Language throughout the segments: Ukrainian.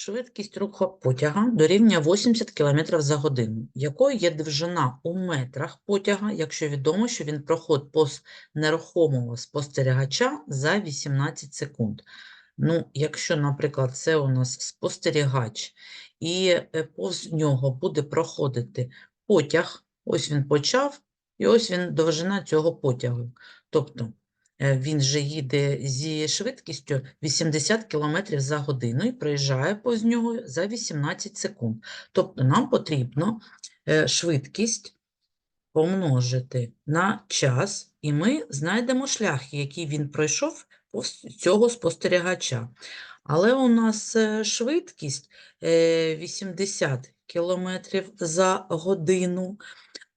Швидкість руху потяга дорівнює 80 км за годину. Якою є довжина у метрах потяга, якщо відомо, що він проходить повз нерухомого спостерігача за 18 секунд? Ну, якщо, наприклад, це у нас спостерігач, і е, повз нього буде проходити потяг, ось він почав, і ось він довжина цього потягу. Тобто він же їде зі швидкістю 80 км за годину і проїжджає повз нього за 18 секунд. Тобто нам потрібно е, швидкість помножити на час, і ми знайдемо шлях, який він пройшов повз цього спостерігача. Але у нас е, швидкість е, 80 км за годину,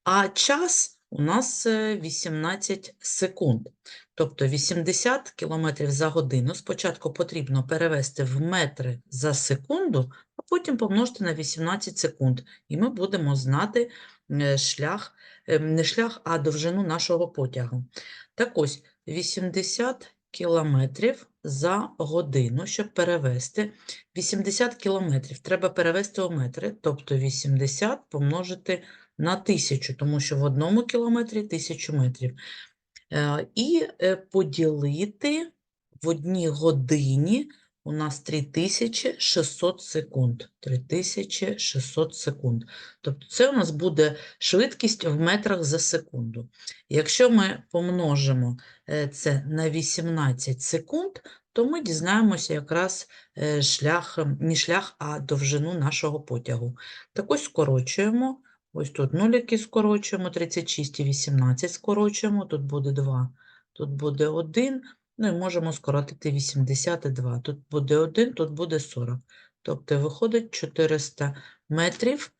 а час у нас е, 18 секунд. Тобто 80 км за годину спочатку потрібно перевести в метри за секунду, а потім помножити на 18 секунд. І ми будемо знати е, шлях, е, не шлях, а довжину нашого потягу. Так ось 80 кілометрів за годину, щоб перевести 80 кілометрів, треба перевести у метри, тобто 80 помножити на 1000, тому що в одному кілометрі 1000 метрів. Е, І е, поділити в одній годині у нас 3600 секунд. 3600 секунд. Тобто це у нас буде швидкість в метрах за секунду. Якщо ми помножимо е, це на 18 секунд, то ми дізнаємося якраз шлях, не шлях, а довжину нашого потягу. Так ось скорочуємо. Ось тут нуліки скорочуємо, 36 і 18 скорочуємо, тут буде 2, тут буде 1, ну і можемо скоротити 82. Тут буде 1, тут буде 40. Тобто виходить 400 метрів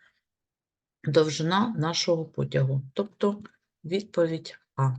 довжина нашого потягу. Тобто відповідь А.